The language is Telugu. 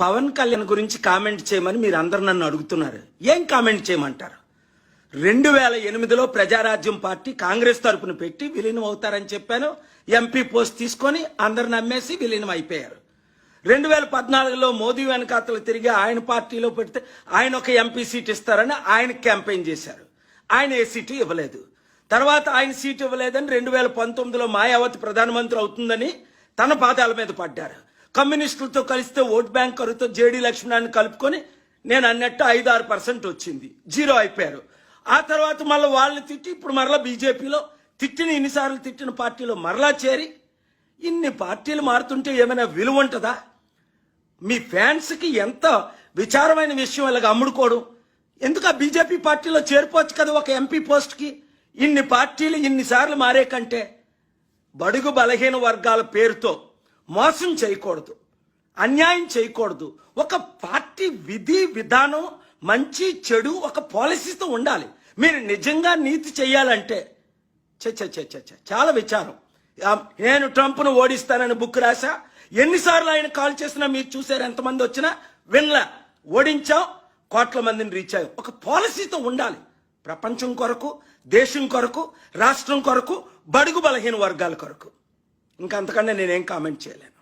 పవన్ కళ్యాణ్ గురించి కామెంట్ చేయమని మీరు అందరు నన్ను అడుగుతున్నారు. ఏం కామెంట్ చేయమంటారు? రెండు వేల ఎనిమిదిలో ప్రజారాజ్యం పార్టీ కాంగ్రెస్ తరపున పెట్టి విలీనం అవుతారని చెప్పాను. ఎంపీ పోస్ట్ తీసుకొని అందరు నమ్మేసి విలీనం అయిపోయారు. రెండు వేల పద్నాలుగులో మోదీ వెనకాతలు తిరిగి ఆయన పార్టీలో పెడితే ఆయన ఒక ఎంపీ సీట్ ఇస్తారని ఆయన క్యాంపెయిన్ చేశారు. ఆయన ఏ సీటు ఇవ్వలేదు. తర్వాత ఆయన సీటు ఇవ్వలేదని రెండు వేల పంతొమ్మిదిలో మాయావతి ప్రధానమంత్రి అవుతుందని తన పాదాల మీద పడ్డారు. కమ్యూనిస్టులతో కలిస్తే ఓట్ బ్యాంక్ కరుతో జేడీ లక్ష్మణాన్ని కలుపుకొని నేను అన్నట్టు ఐదు ఆరు పర్సెంట్ వచ్చింది. జీరో అయిపోయారు. ఆ తర్వాత మళ్ళీ వాళ్ళని తిట్టి ఇప్పుడు మరలా బీజేపీలో తిట్టిన ఇన్నిసార్లు తిట్టిన పార్టీలో మరలా చేరి ఇన్ని పార్టీలు మారుతుంటే ఏమైనా విలువ ఉంటుందా? మీ ఫ్యాన్స్కి ఎంత విచారమైన విషయం ఇలాగ అమ్ముడుకోవడం? ఎందుకు ఆ బీజేపీ పార్టీలో చేరిపోవచ్చు కదా ఒక ఎంపీ పోస్ట్కి? ఇన్ని పార్టీలు ఇన్నిసార్లు మారే కంటే బడుగు బలహీన వర్గాల పేరుతో మోసం చేయకూడదు. అన్యాయం చేయకూడదు. ఒక పార్టీ విధి విధానం మంచి చెడు ఒక పాలసీతో ఉండాలి. మీరు నిజంగా నీతి చేయాలంటే చ చాలా విచారం. నేను ట్రంప్ను ఓడిస్తానని బుక్ రాశా? ఎన్నిసార్లు ఆయన కాల్ చేసినా మీరు చూసారు ఎంతమంది వచ్చినా? వినలా. ఓడించాం కోట్ల మందిని రీచ్ అయ్యాం. ఒక పాలసీతో ఉండాలి. ప్రపంచం కొరకు దేశం కొరకు రాష్ట్రం కొరకు బడుగు బలహీన వర్గాల కొరకు. ఇంకా అంతకన్నా నేనేం కామెంట్ చేయలేను.